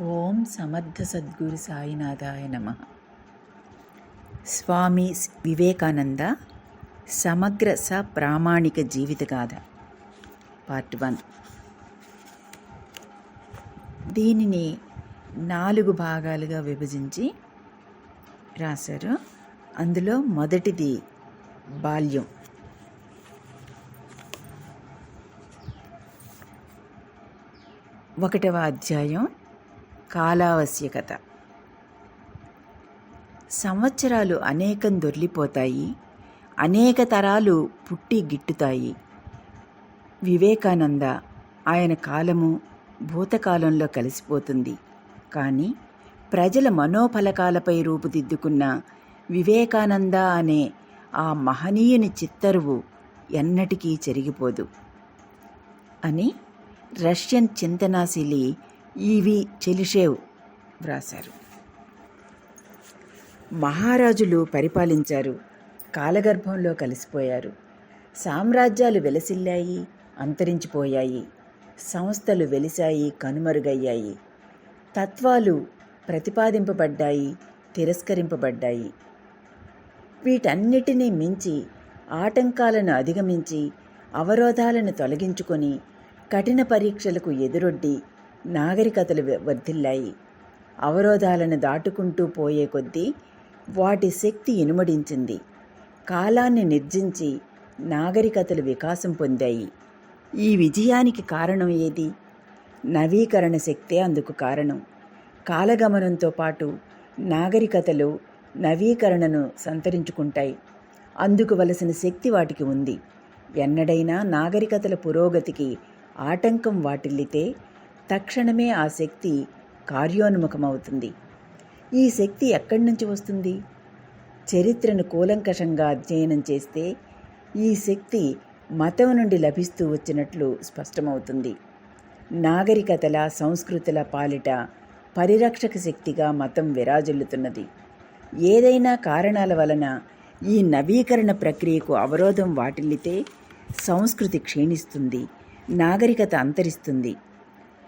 ఓం సమర్థ సద్గురు సాయినాథాయ నమ. స్వామి వివేకానంద సమగ్ర స ప్రామాణిక జీవితగాథ పార్ట్ వన్. దీనిని నాలుగు భాగాలుగా విభజించి రాశారు. అందులో మొదటిది బాల్యం. ఒకటవ అధ్యాయం. కాలావశ్యకత. సంవత్సరాలు అనేకం దొర్లిపోతాయి అనేక తరాలు పుట్టి గిట్టుతాయి. వివేకానంద ఆయన కాలము భూతకాలంలో కలిసిపోతుంది. కానీ ప్రజల మనోఫలకాలపై రూపుదిద్దుకున్న వివేకానంద అనే ఆ మహనీయుని చిత్తరువు ఎన్నటికీ చెరిగిపోదు. అని రష్యన్ చింతనాశీలి ఈవి చెలిషేవ్ వ్రాశారు. మహారాజులు పరిపాలించారు. కాలగర్భంలో కలిసిపోయారు. సామ్రాజ్యాలు వెలసిల్లాయి అంతరించిపోయాయి. సంస్థలు వెలిశాయి కనుమరుగయ్యాయి. తత్వాలు ప్రతిపాదింపబడ్డాయి తిరస్కరింపబడ్డాయి. వీటన్నిటినీ మించి ఆటంకాలను అధిగమించి అవరోధాలను తొలగించుకొని కఠిన పరీక్షలకు ఎదురొడ్డి నాగరికతలు వర్ధిల్లాయి. అవరోధాలను దాటుకుంటూ పోయే కొద్దీ వాటి శక్తి ఇనుమడించింది. కాలాన్ని నిర్జించి నాగరికతలు వికాసం పొందాయి. ఈ విజయానికి కారణం ఏది? నవీకరణ శక్తే అందుకు కారణం. కాలగమనంతో పాటు నాగరికతలు నవీకరణను సంతరించుకుంటాయి. అందుకు వలసిన శక్తి వాటికి ఉంది. ఎన్నడైనా నాగరికతల పురోగతికి ఆటంకం వాటిల్లితే తక్షణమే ఆ శక్తి కార్యోన్ముఖమవుతుంది. ఈ శక్తి ఎక్కడి నుంచి వస్తుంది? చరిత్రను కూలంకషంగా అధ్యయనం చేస్తే ఈ శక్తి మతం నుండి లభిస్తూ వచ్చినట్లు స్పష్టమవుతుంది. నాగరికతల సంస్కృతుల పాలిట పరిరక్షక శక్తిగా మతం విరాజిల్లుతున్నది. ఏదైనా కారణాల వలన ఈ నవీకరణ ప్రక్రియకు అవరోధం వాటిల్లితే సంస్కృతి క్షీణిస్తుంది నాగరికత అంతరిస్తుంది.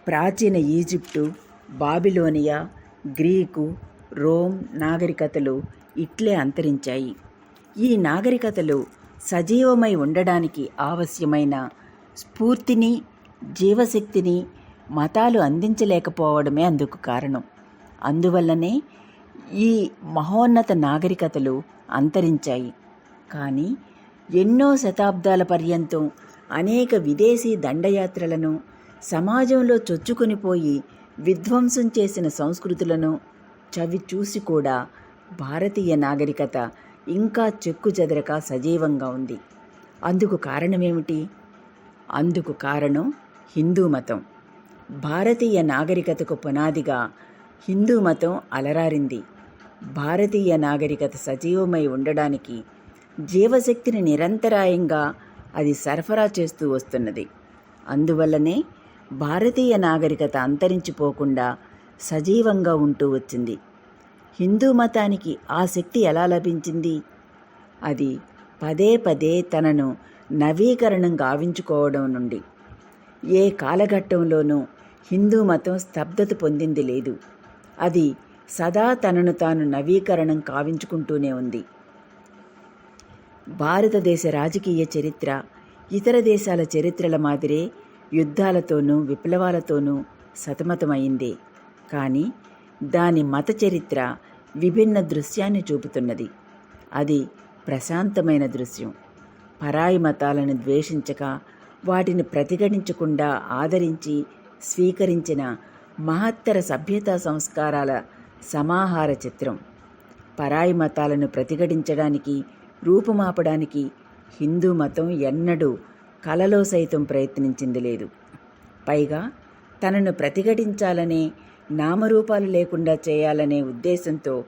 ప్రాచీన ఈజిప్టు బాబిలోనియా గ్రీకు రోమ్ నాగరికతలు ఇట్లే అంతరించాయి. ఈ నాగరికతలు సజీవమై ఉండడానికి ఆవశ్యమైన స్ఫూర్తిని జీవశక్తిని మతాలు అందించలేకపోవడమే అందుకు కారణం. అందువల్లనే ఈ మహోన్నత నాగరికతలు అంతరించాయి. కానీ ఎన్నో శతాబ్దాల పర్యంతం అనేక విదేశీ దండయాత్రలను సమాజంలో చొచ్చుకొనిపోయి విధ్వంసం చేసిన సంస్కృతులను చవి చూసి కూడా భారతీయ నాగరికత ఇంకా చెక్కు చెదరక సజీవంగా ఉంది. అందుకు కారణమేమిటి? అందుకు కారణం హిందూ మతం. భారతీయ నాగరికతకు పునాదిగా హిందూ మతం అలరారింది. భారతీయ నాగరికత సజీవమై ఉండడానికి జీవశక్తిని నిరంతరాయంగా అది సరఫరా చేస్తూ వస్తున్నది. అందువల్లనే భారతీయ నాగరికత అంతరించిపోకుండా సజీవంగా ఉంటూ వచ్చింది. హిందూ మతానికి ఆ శక్తి ఎలా లభించింది? అది పదే పదే తనను నవీకరణం గావించుకోవడం నుండి. ఏ కాలఘట్టంలోనూ హిందూ మతం స్తబ్దత పొందింది లేదు. అది సదా తనను తాను నవీకరణం కావించుకుంటూనే ఉంది. భారతదేశ రాజకీయ చరిత్ర ఇతర దేశాల చరిత్రల మాదిరే యుద్ధాలతోనూ విప్లవాలతోనూ సతమతమైందే. కానీ దాని మత చరిత్ర విభిన్న దృశ్యాన్ని చూపుతున్నది. అది ప్రశాంతమైన దృశ్యం. పరాయి మతాలను ద్వేషించక వాటిని ప్రతిఘటించకుండా ఆదరించి స్వీకరించిన మహత్తర సభ్యతా సంస్కారాల సమాహార చిత్రం. పరాయి మతాలను ప్రతిఘటించడానికి రూపుమాపడానికి హిందూ మతం ఎన్నడూ కలలో సైతం ప్రయత్నించింది లేదు. పైగా తనను ప్రతిఘటించాలనే నామరూపాలు లేకుండా చేయాలనే ఉద్దేశంతో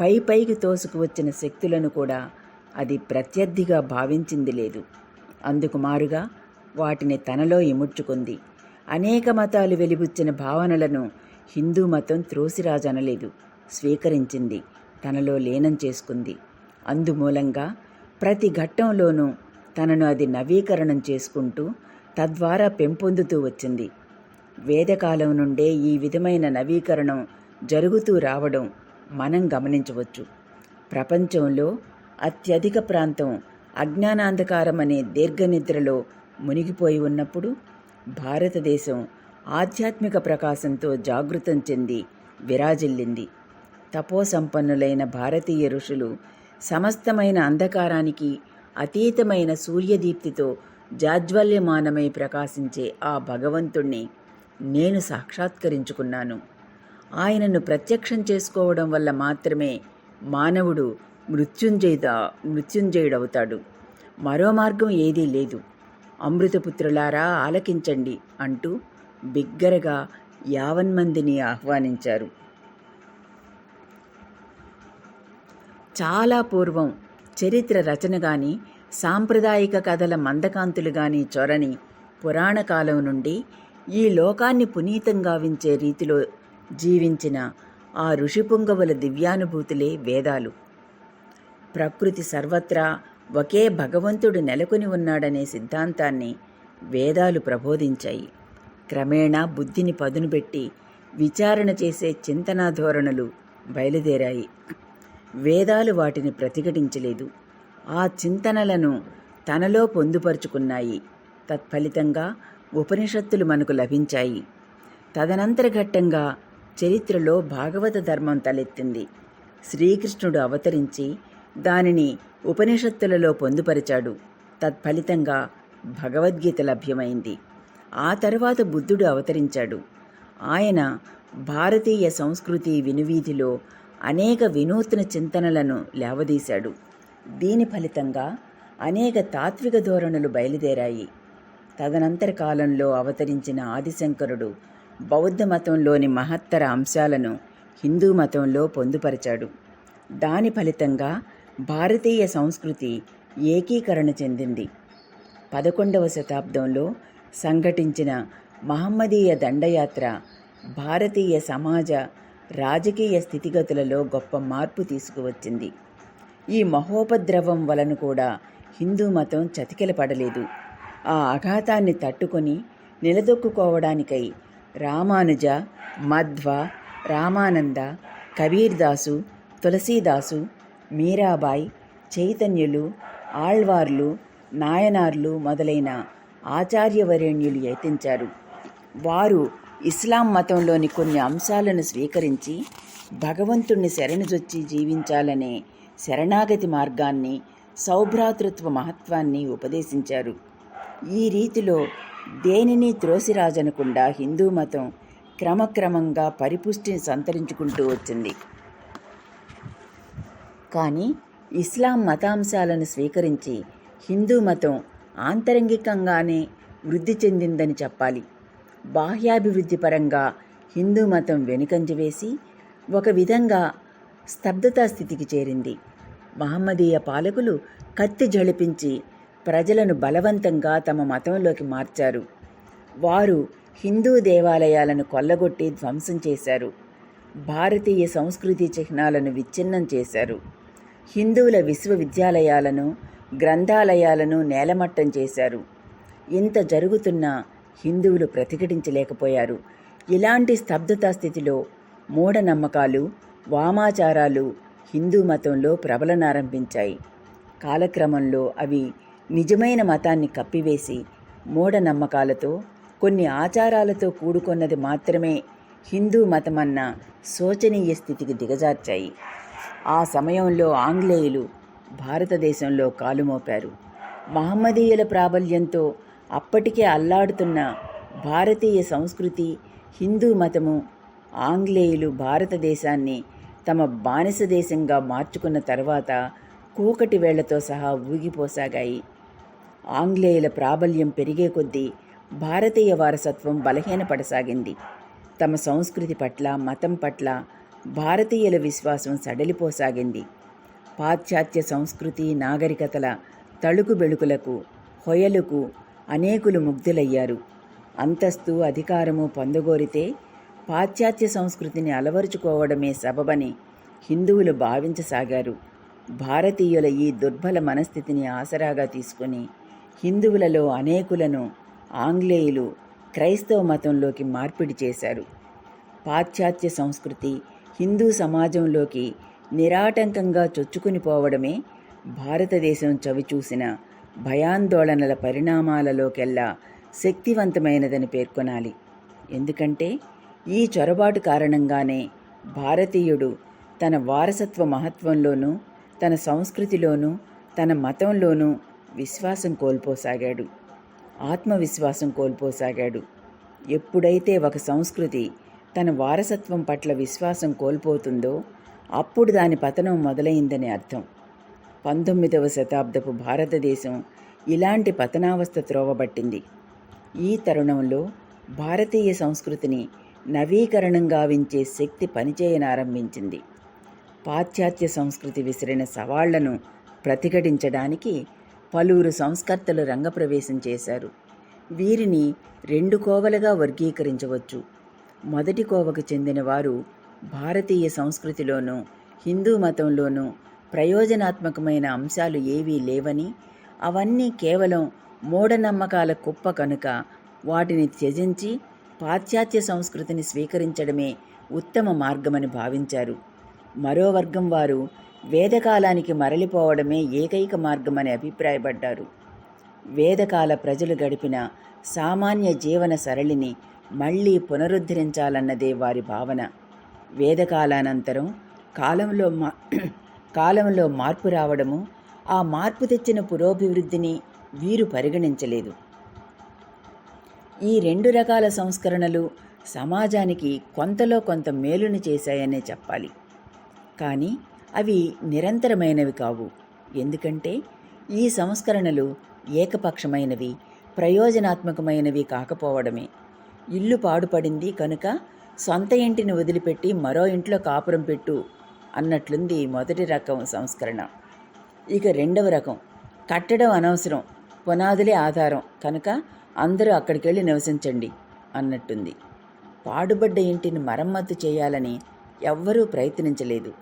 పై పైకి తోసుకు వచ్చిన శక్తులను కూడా అది ప్రత్యర్థిగా భావించింది లేదు. అందుకు మారుగా వాటిని తనలో ఇముడ్చుకుంది. అనేక మతాలు వెలిబుచ్చిన భావనలను హిందూ మతం త్రోసిరాజనలేదు స్వీకరించింది తనలో లీనం చేసుకుంది. అందుమూలంగా ప్రతి ఘట్టంలోనూ తనను అది నవీకరణం చేసుకుంటూ తద్వారా పెంపొందుతూ వచ్చింది. వేదకాలం నుండే ఈ విధమైన నవీకరణం జరుగుతూ రావడం మనం గమనించవచ్చు. ప్రపంచంలో అత్యధిక ప్రాంతం అజ్ఞానాంధకారం అనే దీర్ఘనిద్రలో మునిగిపోయి ఉన్నప్పుడు భారతదేశం ఆధ్యాత్మిక ప్రకాశంతో జాగృతం చెంది విరాజిల్లింది. తపోసంపన్నులైన భారతీయ ఋషులు సమస్తమైన అంధకారానికి అతీతమైన సూర్యదీప్తితో జాజ్వల్యమానమై ప్రకాశించే ఆ భగవంతుణ్ణి నేను సాక్షాత్కరించుకున్నాను. ఆయనను ప్రత్యక్షం చేసుకోవడం వల్ల మాత్రమే మానవుడు మృత్యుంజయుడ మృత్యుంజయుడవుతాడు. మరో మార్గం ఏదీ లేదు. అమృతపుత్రులారా ఆలకించండి అంటూ బిగ్గరగా యావన్మందిని ఆహ్వానించారు. చాలా పూర్వం చరిత్ర రచన గాని సాంప్రదాయిక కథల మందకాంతులు గాని చొరని పురాణ కాలం నుండి ఈ లోకాన్ని పునీతం గావించే రీతిలో జీవించిన ఆ ఋషిపుంగవుల దివ్యానుభూతులే వేదాలు. ప్రకృతి సర్వత్రా ఒకే భగవంతుడు నెలకొని ఉన్నాడనే సిద్ధాంతాన్ని వేదాలు ప్రబోధించాయి. క్రమేణా బుద్ధిని పదునుపెట్టి విచారణ చేసే చింతనా ధోరణులు బయలుదేరాయి. వేదాలు వాటిని ప్రతిఘటించలేదు. ఆ చింతనలను తనలో పొందుపరుచుకున్నాయి. తత్ఫలితంగా ఉపనిషత్తులు మనకు లభించాయి. తదనంతర ఘట్టంగా చరిత్రలో భాగవత ధర్మం తలెత్తింది. శ్రీకృష్ణుడు అవతరించి దానిని ఉపనిషత్తులలో పొందుపరిచాడు. తత్ఫలితంగా భగవద్గీత లభ్యమైంది. ఆ తర్వాత బుద్ధుడు అవతరించాడు. ఆయన భారతీయ సంస్కృతి వినువీధిలో అనేక వినూత్న చింతనలను లేవదీశాడు. దీని ఫలితంగా అనేక తాత్విక ధోరణులు బయలుదేరాయి. తదనంతర కాలంలో అవతరించిన ఆదిశంకరుడు బౌద్ధ మతంలోని మహత్తర అంశాలను హిందూ మతంలో పొందుపరిచాడు. దాని ఫలితంగా భారతీయ సంస్కృతి ఏకీకరణ చెందింది. పదకొండవ శతాబ్దంలో సంఘటించిన మహమ్మదీయ దండయాత్ర భారతీయ సమాజ రాజకీయ స్థితిగతులలో గొప్ప మార్పు తీసుకువచ్చింది. ఈ మహోపద్రవం వలన కూడా హిందూ మతం చతికిలపడలేదు ఆ ఆఘాతాన్ని తట్టుకొని నిలదొక్కుకోవడానికై రామానుజ మధ్వ రామానంద కబీర్దాసు తులసీదాసు మీరాబాయ్ చైతన్యులు ఆళ్వార్లు నాయనార్లు మొదలైన ఆచార్యవరేణ్యులు యత్నించారు. వారు ఇస్లాం మతంలోని కొన్ని అంశాలను స్వీకరించి భగవంతుణ్ణి శరణుజొచ్చి జీవించాలనే శరణాగతి మార్గాన్ని సౌభ్రాతృత్వ మహత్వాన్ని ఉపదేశించారు. ఈ రీతిలో దేనిని త్రోసిరాజనకుండా హిందూ మతం క్రమక్రమంగా పరిపుష్టిని సంతరించుకుంటూ వచ్చింది. కానీ ఇస్లాం మతాంశాలను స్వీకరించి హిందూ మతం ఆంతరంగికంగానే వృద్ధి చెందిందని చెప్పాలి. బాహ్యాభివృద్ధి పరంగా హిందూ మతం వెనుకంజ వేసి ఒక విధంగా స్తబ్దతా స్థితికి చేరింది. మహమ్మదీయ పాలకులు కత్తి జళిపించి ప్రజలను బలవంతంగా తమ మతంలోకి మార్చారు. వారు హిందూ దేవాలయాలను కొల్లగొట్టి ధ్వంసం చేశారు. భారతీయ సంస్కృతి చిహ్నాలను విచ్ఛిన్నం చేశారు. హిందువుల విశ్వవిద్యాలయాలను గ్రంథాలయాలను నేలమట్టం చేశారు. ఇంత జరుగుతున్నా హిందువులు ప్రతిఘటించలేకపోయారు. ఇలాంటి స్తబ్దతా స్థితిలో మూఢనమ్మకాలు వామాచారాలు హిందూ మతంలో ప్రబలనారంభించాయి. కాలక్రమంలో అవి నిజమైన మతాన్ని కప్పివేసి మూఢనమ్మకాలతో కొన్ని ఆచారాలతో కూడుకున్నది మాత్రమే హిందూ మతమన్న శోచనీయ స్థితికి దిగజార్చాయి. ఆ సమయంలో ఆంగ్లేయులు భారతదేశంలో కాలుమోపారు. మహమ్మదీయుల ప్రాబల్యంతో అప్పటికే అల్లాడుతున్న భారతీయ సంస్కృతి హిందూ మతము ఆంగ్లేయులు భారతదేశాన్ని తమ బానిస దేశంగా మార్చుకున్న తర్వాత కూకటి వేళ్ళతో సహా ఊగిపోసాగాయి. ఆంగ్లేయుల ప్రాబల్యం పెరిగే కొద్దీ భారతీయ వారసత్వం బలహీనపడసాగింది. తమ సంస్కృతి పట్ల మతం పట్ల భారతీయుల విశ్వాసం సడలిపోసాగింది. పాశ్చాత్య సంస్కృతి నాగరికతల తళుకు బెళుకులకు హొయలకు అనేకులు ముగ్ధులయ్యారు. అంతస్తు అధికారము పొందగోరితే పాశ్చాత్య సంస్కృతిని అలవరుచుకోవడమే సబబని హిందువులు భావించసాగారు. భారతీయుల ఈ దుర్బల మనస్థితిని ఆసరాగా తీసుకుని హిందువులలో అనేకులను ఆంగ్లేయులు క్రైస్తవ మతంలోకి మార్పిడి చేశారు. పాశ్చాత్య సంస్కృతి హిందూ సమాజంలోకి నిరాటంకంగా చొచ్చుకుని పోవడమే భారతదేశం చవిచూసిన భయాందోళనల పరిణామాలలోకెల్లా శక్తివంతమైనదని పేర్కొనాలి. ఎందుకంటే ఈ చొరబాటు కారణంగానే భారతీయుడు తన వారసత్వ మహత్వంలోనూ తన సంస్కృతిలోనూ తన మతంలోనూ విశ్వాసం కోల్పోసాగాడు. ఆత్మవిశ్వాసం కోల్పోసాగాడు. ఎప్పుడైతే ఒక సంస్కృతి తన వారసత్వం పట్ల విశ్వాసం కోల్పోతుందో అప్పుడు దాని పతనం మొదలైందని అర్థం. పంతొమ్మిదవ శతాబ్దపు భారతదేశం ఇలాంటి పతనావస్థ త్రోవబట్టింది. ఈ తరుణంలో భారతీయ సంస్కృతిని నవీకరణంగా వించే శక్తి పనిచేయనారంభించింది. పాశ్చాత్య సంస్కృతి విసిరిన సవాళ్ళను ప్రతిఘటించడానికి పలువురు సంస్కర్తలు రంగప్రవేశం చేశారు. వీరిని రెండు కోవలుగా వర్గీకరించవచ్చు. మొదటి కోవకు చెందిన వారు భారతీయ సంస్కృతిలోనూ హిందూ మతంలోనూ ప్రయోజనాత్మకమైన అంశాలు ఏవీ లేవని అవన్నీ కేవలం మూఢనమ్మకాల కుప్ప కనుక వాటిని త్యజించి పాశ్చాత్య సంస్కృతిని స్వీకరించడమే ఉత్తమ మార్గమని భావించారు. మరో వర్గం వారు వేదకాలానికి మరలిపోవడమే ఏకైక మార్గమని అభిప్రాయపడ్డారు. వేదకాల ప్రజలు గడిపిన సామాన్య జీవన సరళిని మళ్ళీ పునరుద్ధరించాలన్నదే వారి భావన. వేదకాలానంతరం కాలంలో మా కాలంలో మార్పు రావడము ఆ మార్పు తెచ్చిన పురోభివృద్ధిని వీరు పరిగణించలేదు. ఈ రెండు రకాల సంస్కరణలు సమాజానికి కొంతలో కొంత మేలుని చేశాయనే చెప్పాలి. కానీ అవి నిరంతరమైనవి కావు. ఎందుకంటే ఈ సంస్కరణలు ఏకపక్షమైనవి ప్రయోజనాత్మకమైనవి కాకపోవడమే. ఇల్లు పాడుపడింది కనుక సొంత ఇంటిని వదిలిపెట్టి మరో ఇంట్లో కాపురం పెట్టు అన్నట్లుంది మొదటి రకం సంస్కరణ. ఇక రెండవ రకం. కట్టడం అనవసరం. పునాదులే ఆధారం. కనుక అందరూ అక్కడికి వెళ్ళి నివసించండి అన్నట్టుంది. పాడుబడ్డ ఇంటిని మరమ్మతు చేయాలని ఎవ్వరూ ప్రయత్నించలేదు.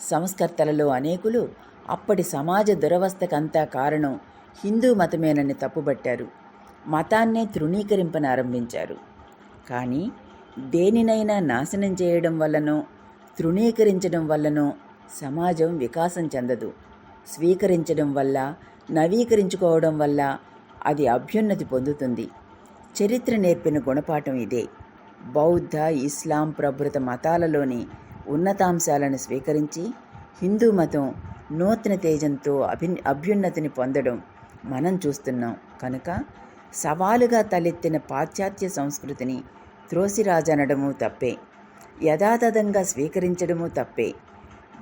సంస్కర్తలలో అనేకులు అప్పటి సమాజ దురవస్థకంతా కారణం హిందూ మతమేనని తప్పుబట్టారు. మతాన్నే తృణీకరింపనారంభించారు. కానీ దేనినైనా నాశనం చేయడం వల్లనో తృణీకరించడం వల్లనో సమాజం వికాసం చెందదు. స్వీకరించడం వల్ల నవీకరించుకోవడం వల్ల అది అభ్యున్నతి పొందుతుంది. చరిత్ర నేర్పిన గుణపాఠం ఇదే. బౌద్ధ ఇస్లాం ప్రభృత మతాలలోని ఉన్నతాంశాలను స్వీకరించి హిందూ మతం నూతన తేజంతో అభి అభ్యున్నతిని పొందడం మనం చూస్తున్నాం. కనుక సవాలుగా తలెత్తిన పాశ్చాత్య సంస్కృతిని త్రోసిరాజనడము తప్పే. యథాతథంగా స్వీకరించడము తప్పే.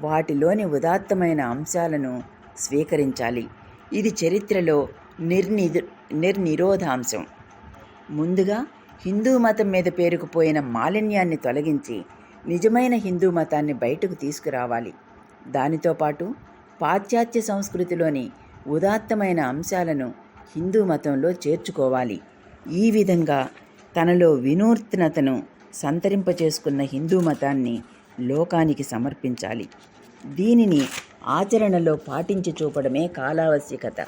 వాటిలోని ఉదాత్తమైన అంశాలను స్వీకరించాలి. ఇది చరిత్రలో నిర్ని నిర్నిరోధాంశం. ముందుగా హిందూ మతం మీద పేరుకుపోయిన మాలిన్యాన్ని తొలగించి నిజమైన హిందూ మతాన్ని బయటకు తీసుకురావాలి. దానితో పాటు పాశ్చాత్య సంస్కృతిలోని ఉదాత్తమైన అంశాలను హిందూ మతంలో చేర్చుకోవాలి. ఈ విధంగా తనలో వినూత్నతను సంతరింపచేసుకున్న హిందూ మతాన్ని లోకానికి సమర్పించాలి. దీనిని ఆచరణలో పాటించి చూపడమే కాలావశ్యకత.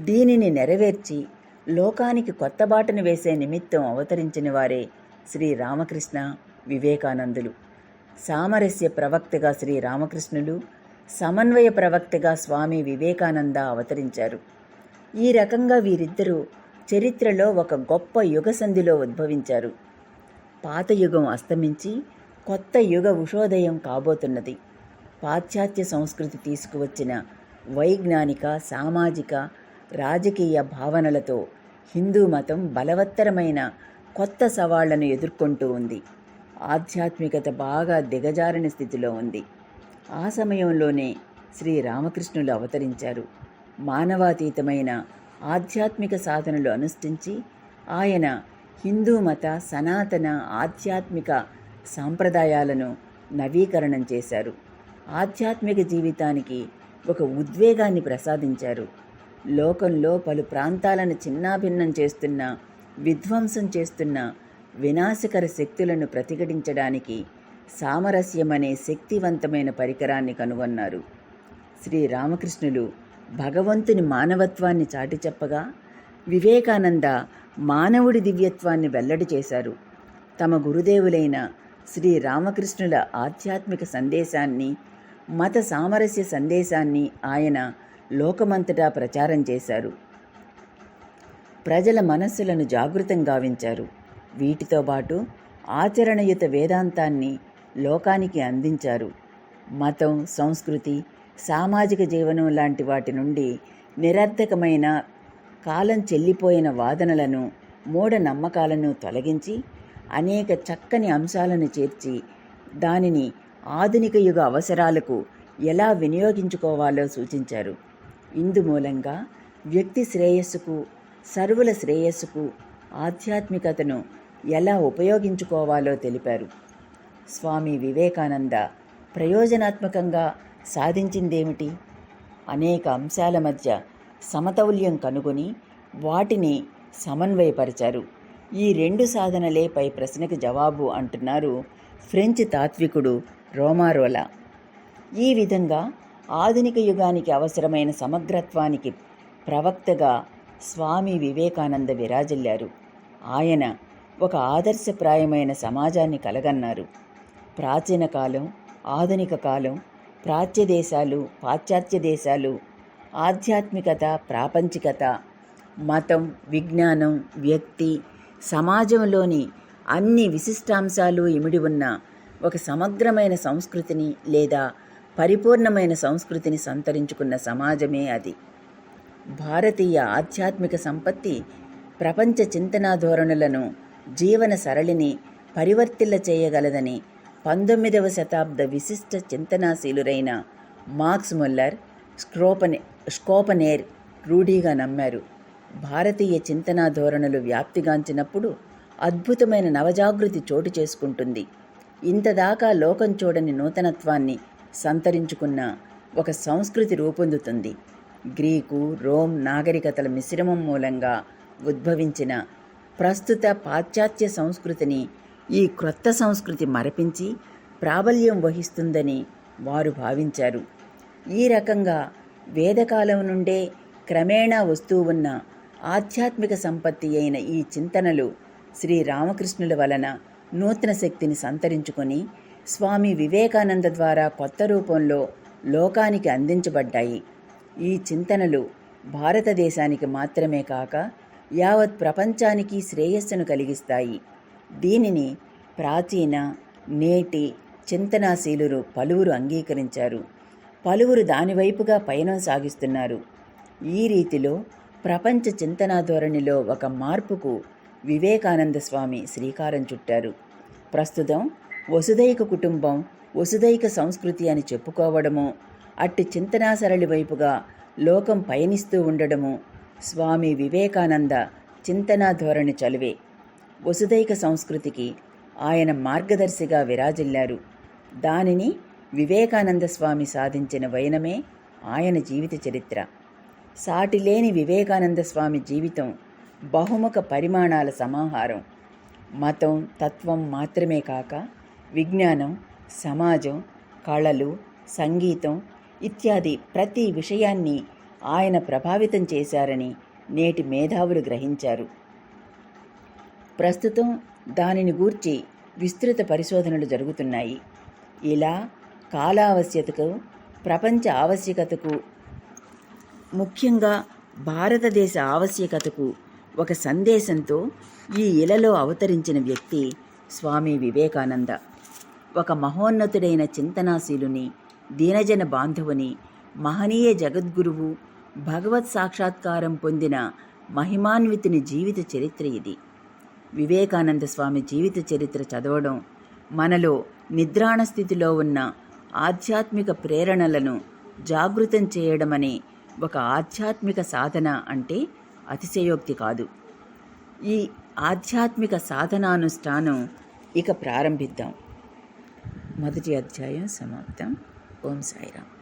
దీనిని నెరవేర్చి లోకానికి కొత్త బాటను వేసే నిమిత్తం అవతరించిన వారే శ్రీ రామకృష్ణ వివేకానందులు. సామరస్య ప్రవక్తగా శ్రీ రామకృష్ణులు సమన్వయ ప్రవక్తగా స్వామి వివేకానంద అవతరించారు. ఈ రకంగా వీరిద్దరూ చరిత్రలో ఒక గొప్ప యుగ సంధిలో ఉద్భవించారు. పాత యుగం అస్తమించి కొత్త యుగ ఉషోదయం కాబోతున్నది. పాశ్చాత్య సంస్కృతి తీసుకువచ్చిన వైజ్ఞానిక సామాజిక రాజకీయ భావనలతో హిందూ మతం బలవత్తరమైన కొత్త సవాళ్ళను ఎదుర్కొంటూ ఉంది. ఆధ్యాత్మికత బాగా దిగజారిన స్థితిలో ఉంది. ఆ సమయంలోనే శ్రీ రామకృష్ణులు అవతరించారు. మానవాతీతమైన ఆధ్యాత్మిక సాధనలు అనుష్ఠించి ఆయన హిందూ మత సనాతన ఆధ్యాత్మిక సాంప్రదాయాలను నవీకరణం చేశారు. ఆధ్యాత్మిక జీవితానికి ఒక ఉద్వేగాన్ని ప్రసాదించారు. లోకంలో పలు ప్రాంతాలను చిన్నాభిన్నం చేస్తున్న విధ్వంసం చేస్తున్న వినాశకర శక్తులను ప్రతిఘటించడానికి సామరస్యం అనే శక్తివంతమైన పరికరాన్ని కనుగొన్నారు. శ్రీ రామకృష్ణులు భగవంతుని మానవత్వాన్ని చాటి చెప్పగా వివేకానంద మానవుడి దివ్యత్వాన్ని వెల్లడి చేశారు. తమ గురుదేవులైన శ్రీ రామకృష్ణుల ఆధ్యాత్మిక సందేశాన్ని మత సామరస్య సందేశాన్ని ఆయన లోకమంతటా ప్రచారం చేశారు. ప్రజల మనస్సులను జాగృతం గావించారు. వీటితో పాటు ఆచరణయుత వేదాంతాన్ని లోకానికి అందించారు. మతం సంస్కృతి సామాజిక జీవనం లాంటి వాటి నుండి నిరర్ధకమైన కాలం చెల్లిపోయిన వాదనలను మూఢనమ్మకాలను తొలగించి అనేక చక్కని అంశాలను చేర్చి దానిని ఆధునిక యుగ అవసరాలకు ఎలా వినియోగించుకోవాలో సూచించారు. ఇందు మూలంగా వ్యక్తి శ్రేయస్సుకు సర్వుల శ్రేయస్సుకు ఆధ్యాత్మికతను ఎలా ఉపయోగించుకోవాలో తెలిపారు. స్వామి వివేకానంద ప్రయోజనాత్మకంగా సాధించిందేమిటి? అనేక అంశాల మధ్య సమతౌల్యం కనుగొని వాటిని సమన్వయపరిచారు. ఈ రెండు సాధనలే పై ప్రశ్నకు జవాబు అంటున్నారు ఫ్రెంచ్ తాత్వికుడు రోమారోలా. ఈ విధంగా ఆధునిక యుగానికి అవసరమైన సమగ్రత్వానికి ప్రవక్తగా స్వామి వివేకానంద విరాజిల్లారు. ఆయన ఒక ఆదర్శప్రాయమైన సమాజాన్ని కలగన్నారు. ప్రాచీన కాలం ఆధునిక కాలం ప్రాచ్య దేశాలు పాశ్చాత్య దేశాలు ఆధ్యాత్మికత ప్రాపంచికత మతం విజ్ఞానం వ్యక్తి సమాజంలోని అన్ని విశిష్టాంశాలు ఇమిడి ఉన్న ఒక సమగ్రమైన సంస్కృతిని లేదా పరిపూర్ణమైన సంస్కృతిని సంతరించుకున్న సమాజమే అది. భారతీయ ఆధ్యాత్మిక సంపత్తి ప్రపంచ చింతనా ధోరణులను జీవన సరళిని పరివర్తిల్ల చేయగలదని పంతొమ్మిదవ శతాబ్ద విశిష్ట చింతనాశీలురైన మార్క్స్ ముల్లర్ స్క్రోపని స్కోపనేర్ రూఢీగా నమ్మారు. భారతీయ చింతనా ధోరణులు వ్యాప్తిగాంచినప్పుడు అద్భుతమైన నవజాగృతి చోటు చేసుకుంటుంది. ఇంతదాకా లోకం చూడని నూతనత్వాన్ని సంతరించుకున్న ఒక సంస్కృతి రూపొందుతుంది. గ్రీకు రోమ్ నాగరికతల మిశ్రమం మూలంగా ఉద్భవించిన ప్రస్తుత పాశ్చాత్య సంస్కృతిని ఈ క్రొత్త సంస్కృతి మరపించి ప్రాబల్యం వహిస్తుందని వారు భావించారు. ఈ రకంగా వేదకాలం నుండే క్రమేణా వస్తూ ఉన్న ఆధ్యాత్మిక సంపత్తి అయిన ఈ చింతనలు శ్రీరామకృష్ణుల వలన నూతన శక్తిని సంతరించుకొని స్వామి వివేకానంద ద్వారా కొత్త రూపంలో లోకానికి అందించబడ్డాయి. ఈ చింతనలు భారతదేశానికి మాత్రమే కాక యావత్ ప్రపంచానికి శ్రేయస్సును కలిగిస్తాయి. దీనిని ప్రాచీన నేటి చింతనాశీలురు పలువురు అంగీకరించారు. పలువురు దానివైపుగా పయనం సాగిస్తున్నారు. ఈ రీతిలో ప్రపంచ చింతనా ధోరణిలో ఒక మార్పుకు వివేకానంద స్వామి శ్రీకారం చుట్టారు. ప్రస్తుతం వసుదైక కుటుంబం వసుదైక సంస్కృతి అని చెప్పుకోవడము అట్టి చింతనా సరళి వైపుగా లోకం పయనిస్తూ ఉండడము స్వామి వివేకానంద చింతనా ధోరణి చలువే. వసుదైక సంస్కృతికి ఆయన మార్గదర్శిగా విరాజిల్లారు. దానిని వివేకానంద స్వామి సాధించిన వైనమే ఆయన జీవిత చరిత్ర. సాటిలేని వివేకానంద స్వామి జీవితం బహుముఖ పరిమాణాల సమాహారం. మతం తత్వం మాత్రమే కాక విజ్ఞానం సమాజం కళలు సంగీతం ఇత్యాది ప్రతి విషయాన్ని ఆయన ప్రభావితం చేశారని నేటి మేధావులు గ్రహించారు. ప్రస్తుతం దానిని గూర్చి విస్తృత పరిశోధనలు జరుగుతున్నాయి. ఇలా కాలావశ్యతకు ప్రపంచ ఆవశ్యకతకు ముఖ్యంగా భారతదేశ ఆవశ్యకతకు ఒక సందేశంతో ఈ ఇలలో అవతరించిన వ్యక్తి స్వామి వివేకానంద. ఒక మహోన్నతుడైన చింతనాశీలుని దీనజన బాంధవుని మహనీయ జగద్గురువు భగవత్ సాక్షాత్కారం పొందిన మహిమాన్వితుని జీవిత చరిత్ర ఇది. వివేకానంద స్వామి జీవిత చరిత్ర చదవడం మనలో నిద్రాణ స్థితిలో ఉన్న ఆధ్యాత్మిక ప్రేరణలను జాగృతం చేయడమనే ఒక ఆధ్యాత్మిక సాధన అంటే అతిశయోక్తి కాదు. ఈ ఆధ్యాత్మిక సాధనానుష్ఠానం ఇక ప్రారంభిద్దాం. మొదటి అధ్యాయం సమాప్తం. ఓం సాయిరామ్.